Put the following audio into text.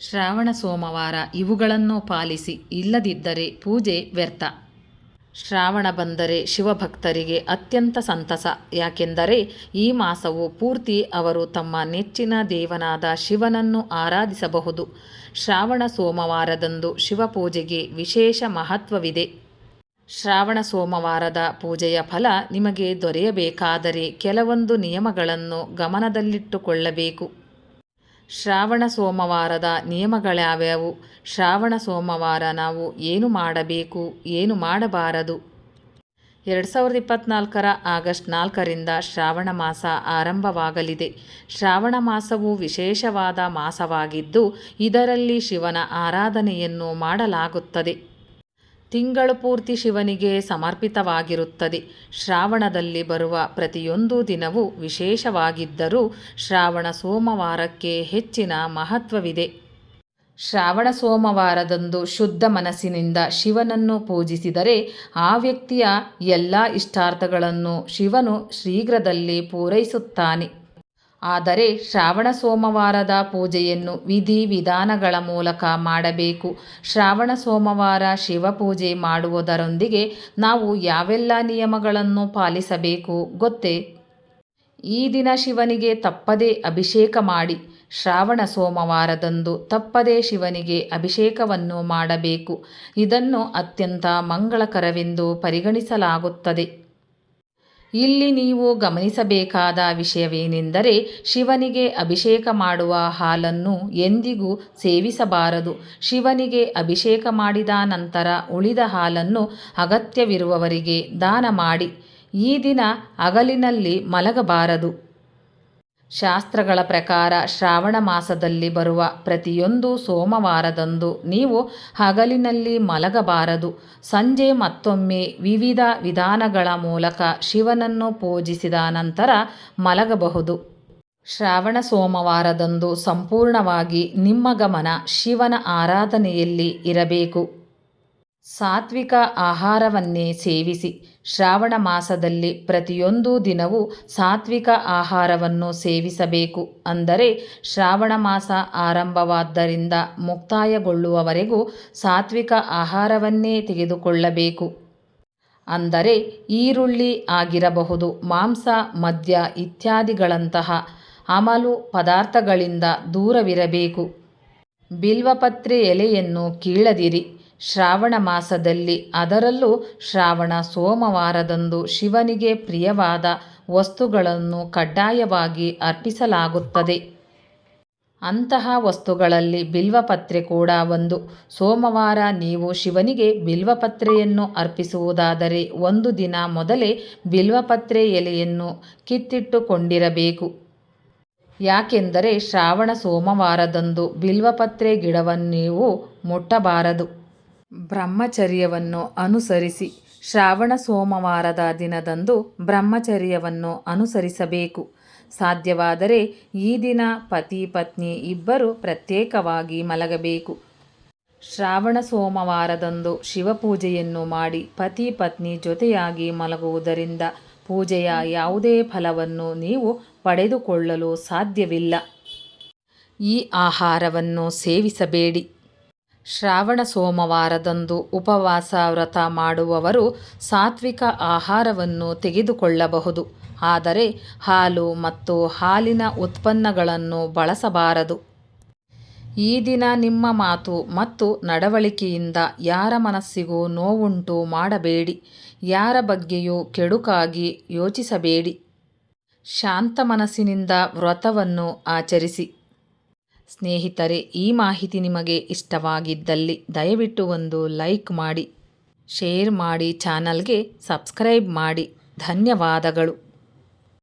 ಶ್ರಾವಣ ಸೋಮವಾರ ಇವುಗಳನ್ನು ಪಾಲಿಸಿ ಇಲ್ಲದಿದ್ದರೆ ಪೂಜೆ ವ್ಯರ್ಥ. ಶ್ರಾವಣ ಬಂದರೆ ಶಿವಭಕ್ತರಿಗೆ ಅತ್ಯಂತ ಸಂತಸ. ಯಾಕೆಂದರೆ ಈ ಮಾಸವು ಪೂರ್ತಿ ಅವರು ತಮ್ಮ ನೆಚ್ಚಿನ ದೇವನಾದ ಶಿವನನ್ನು ಆರಾಧಿಸಬಹುದು. ಶ್ರಾವಣ ಸೋಮವಾರದಂದು ಶಿವಪೂಜೆಗೆ ವಿಶೇಷ ಮಹತ್ವವಿದೆ. ಶ್ರಾವಣ ಸೋಮವಾರದ ಪೂಜೆಯ ಫಲ ನಿಮಗೆ ದೊರೆಯಬೇಕಾದರೆ ಕೆಲವೊಂದು ನಿಯಮಗಳನ್ನು ಗಮನದಲ್ಲಿಟ್ಟುಕೊಳ್ಳಬೇಕು. ಶ್ರಾವಣ ಸೋಮವಾರದ ನಿಯಮಗಳ್ಯಾವ್ಯಾವು ಶ್ರಾವಣ ಸೋಮವಾರ ನಾವು ಏನು ಮಾಡಬೇಕು, ಏನು ಮಾಡಬಾರದು? ಎರಡು ಸಾವಿರದ ಇಪ್ಪತ್ತ್ನಾಲ್ಕರ ಆಗಸ್ಟ್ ನಾಲ್ಕರಿಂದ ಶ್ರಾವಣ ಮಾಸ ಆರಂಭವಾಗಲಿದೆ. ಶ್ರಾವಣ ಮಾಸವು ವಿಶೇಷವಾದ ಮಾಸವಾಗಿದ್ದು, ಇದರಲ್ಲಿ ಶಿವನ ಆರಾಧನೆಯನ್ನು ಮಾಡಲಾಗುತ್ತದೆ. ತಿಂಗಳು ಪೂರ್ತಿ ಶಿವನಿಗೆ ಸಮರ್ಪಿತವಾಗಿರುತ್ತದೆ. ಶ್ರಾವಣದಲ್ಲಿ ಬರುವ ಪ್ರತಿಯೊಂದು ದಿನವೂ ವಿಶೇಷವಾಗಿದ್ದರೂ ಶ್ರಾವಣ ಸೋಮವಾರಕ್ಕೆ ಹೆಚ್ಚಿನ ಮಹತ್ವವಿದೆ. ಶ್ರಾವಣ ಸೋಮವಾರದಂದು ಶುದ್ಧ ಮನಸ್ಸಿನಿಂದ ಶಿವನನ್ನು ಪೂಜಿಸಿದರೆ ಆ ವ್ಯಕ್ತಿಯ ಎಲ್ಲ ಇಷ್ಟಾರ್ಥಗಳನ್ನು ಶಿವನು ಶೀಘ್ರದಲ್ಲಿ ಪೂರೈಸುತ್ತಾನೆ. ಆದರೆ ಶ್ರಾವಣ ಸೋಮವಾರದ ಪೂಜೆಯನ್ನು ವಿಧಿ ವಿಧಾನಗಳ ಮೂಲಕ ಮಾಡಬೇಕು. ಶ್ರಾವಣ ಸೋಮವಾರ ಶಿವಪೂಜೆ ಮಾಡುವುದರೊಂದಿಗೆ ನಾವು ಯಾವೆಲ್ಲ ನಿಯಮಗಳನ್ನು ಪಾಲಿಸಬೇಕು ಗೊತ್ತೇ? ಈ ದಿನ ಶಿವನಿಗೆ ತಪ್ಪದೇ ಅಭಿಷೇಕ ಮಾಡಿ. ಶ್ರಾವಣ ಸೋಮವಾರದಂದು ತಪ್ಪದೇ ಶಿವನಿಗೆ ಅಭಿಷೇಕವನ್ನು ಮಾಡಬೇಕು. ಇದನ್ನು ಅತ್ಯಂತ ಮಂಗಳಕರವೆಂದು ಪರಿಗಣಿಸಲಾಗುತ್ತದೆ. ಇಲ್ಲಿ ನೀವು ಗಮನಿಸಬೇಕಾದ ವಿಷಯವೇನೆಂದರೆ ಶಿವನಿಗೆ ಅಭಿಷೇಕ ಮಾಡುವ ಹಾಲನ್ನು ಎಂದಿಗೂ ಸೇವಿಸಬಾರದು. ಶಿವನಿಗೆ ಅಭಿಷೇಕ ಮಾಡಿದ ನಂತರ ಉಳಿದ ಹಾಲನ್ನು ಅಗತ್ಯವಿರುವವರಿಗೆ ದಾನ ಮಾಡಿ. ಈ ದಿನ ಹಗಲಿನಲ್ಲಿ ಮಲಗಬಾರದು. ಶಾಸ್ತ್ರಗಳ ಪ್ರಕಾರ ಶ್ರಾವಣ ಮಾಸದಲ್ಲಿ ಬರುವ ಪ್ರತಿಯೊಂದು ಸೋಮವಾರದಂದು ನೀವು ಹಗಲಿನಲ್ಲಿ ಮಲಗಬಾರದು. ಸಂಜೆ ಮತ್ತೊಮ್ಮೆ ವಿವಿಧ ವಿಧಾನಗಳ ಮೂಲಕ ಶಿವನನ್ನು ಪೂಜಿಸಿದ ನಂತರ ಮಲಗಬಹುದು. ಶ್ರಾವಣ ಸೋಮವಾರದಂದು ಸಂಪೂರ್ಣವಾಗಿ ನಿಮ್ಮ ಗಮನ ಶಿವನ ಆರಾಧನೆಯಲ್ಲಿ ಇರಬೇಕು. ಸಾತ್ವಿಕ ಆಹಾರವನ್ನೇ ಸೇವಿಸಿ. ಶ್ರಾವಣ ಮಾಸದಲ್ಲಿ ಪ್ರತಿಯೊಂದು ದಿನವೂ ಸಾತ್ವಿಕ ಆಹಾರವನ್ನು ಸೇವಿಸಬೇಕು. ಅಂದರೆ ಶ್ರಾವಣ ಮಾಸ ಆರಂಭವಾದ್ದರಿಂದ ಮುಕ್ತಾಯಗೊಳ್ಳುವವರೆಗೂ ಸಾತ್ವಿಕ ಆಹಾರವನ್ನೇ ತೆಗೆದುಕೊಳ್ಳಬೇಕು. ಅಂದರೆ ಈರುಳ್ಳಿ ಆಗಿರಬಹುದು, ಮಾಂಸ, ಮದ್ಯ ಇತ್ಯಾದಿಗಳಂತಹ ಅಮಲು ಪದಾರ್ಥಗಳಿಂದ ದೂರವಿರಬೇಕು. ಬಿಲ್ವಪತ್ರೆ ಎಲೆಯನ್ನು ಕೀಳದಿರಿ. ಶ್ರಾವಣ ಮಾಸದಲ್ಲಿ ಅದರಲ್ಲೂ ಶ್ರಾವಣ ಸೋಮವಾರದಂದು ಶಿವನಿಗೆ ಪ್ರಿಯವಾದ ವಸ್ತುಗಳನ್ನು ಕಡ್ಡಾಯವಾಗಿ ಅರ್ಪಿಸಲಾಗುತ್ತದೆ. ಅಂತಹ ವಸ್ತುಗಳಲ್ಲಿ ಬಿಲ್ವಪತ್ರೆ ಕೂಡ ಒಂದು. ಸೋಮವಾರ ನೀವು ಶಿವನಿಗೆ ಬಿಲ್ವಪತ್ರೆಯನ್ನು ಅರ್ಪಿಸುವುದಾದರೆ ಒಂದು ದಿನ ಮೊದಲೇ ಬಿಲ್ವಪತ್ರೆ ಎಲೆಯನ್ನು ಕಿತ್ತಿಟ್ಟುಕೊಂಡಿರಬೇಕು. ಯಾಕೆಂದರೆ ಶ್ರಾವಣ ಸೋಮವಾರದಂದು ಬಿಲ್ವಪತ್ರೆ ಗಿಡವನ್ನು ನೀವು ಮುಟ್ಟಬಾರದು. ಬ್ರಹ್ಮಚರ್ಯವನ್ನು ಅನುಸರಿಸಿ ಶ್ರಾವಣ ಸೋಮವಾರದ ದಿನದಂದು ಬ್ರಹ್ಮಚರ್ಯವನ್ನು ಅನುಸರಿಸಬೇಕು. ಸಾಧ್ಯವಾದರೆ ಈ ದಿನ ಪತಿ ಪತ್ನಿ ಇಬ್ಬರು ಪ್ರತ್ಯೇಕವಾಗಿ ಮಲಗಬೇಕು. ಶ್ರಾವಣ ಸೋಮವಾರದಂದು ಶಿವಪೂಜೆಯನ್ನು ಮಾಡಿ ಪತಿ ಪತ್ನಿ ಜೊತೆಯಾಗಿ ಮಲಗುವುದರಿಂದ ಪೂಜೆಯ ಯಾವುದೇ ಫಲವನ್ನು ನೀವು ಪಡೆದುಕೊಳ್ಳಲು ಸಾಧ್ಯವಿಲ್ಲ. ಈ ಆಹಾರವನ್ನು ಸೇವಿಸಬೇಡಿ. ಶ್ರಾವಣ ಸೋಮವಾರದಂದು ಉಪವಾಸ ವ್ರತ ಮಾಡುವವರು ಸಾತ್ವಿಕ ಆಹಾರವನ್ನು ತೆಗೆದುಕೊಳ್ಳಬಹುದು. ಆದರೆ ಹಾಲು ಮತ್ತು ಹಾಲಿನ ಉತ್ಪನ್ನಗಳನ್ನು ಬಳಸಬಾರದು. ಈ ದಿನ ನಿಮ್ಮ ಮಾತು ಮತ್ತು ನಡವಳಿಕೆಯಿಂದ ಯಾರ ಮನಸ್ಸಿಗೂ ನೋವುಂಟು ಮಾಡಬೇಡಿ. ಯಾರ ಬಗ್ಗೆಯೂ ಕೆಡುಕಾಗಿ ಯೋಚಿಸಬೇಡಿ. ಶಾಂತ ಮನಸ್ಸಿನಿಂದ ವ್ರತವನ್ನು ಆಚರಿಸಿ. ಸ್ನೇಹಿತರೆ, ಈ ಮಾಹಿತಿ ನಿಮಗೆ ಇಷ್ಟವಾಗಿದ್ದಲ್ಲಿ ದಯವಿಟ್ಟು ಒಂದು ಲೈಕ್ ಮಾಡಿ, ಶೇರ್ ಮಾಡಿ, ಚಾನಲ್ಗೆ ಸಬ್ಸ್ಕ್ರೈಬ್ ಮಾಡಿ. ಧನ್ಯವಾದಗಳು.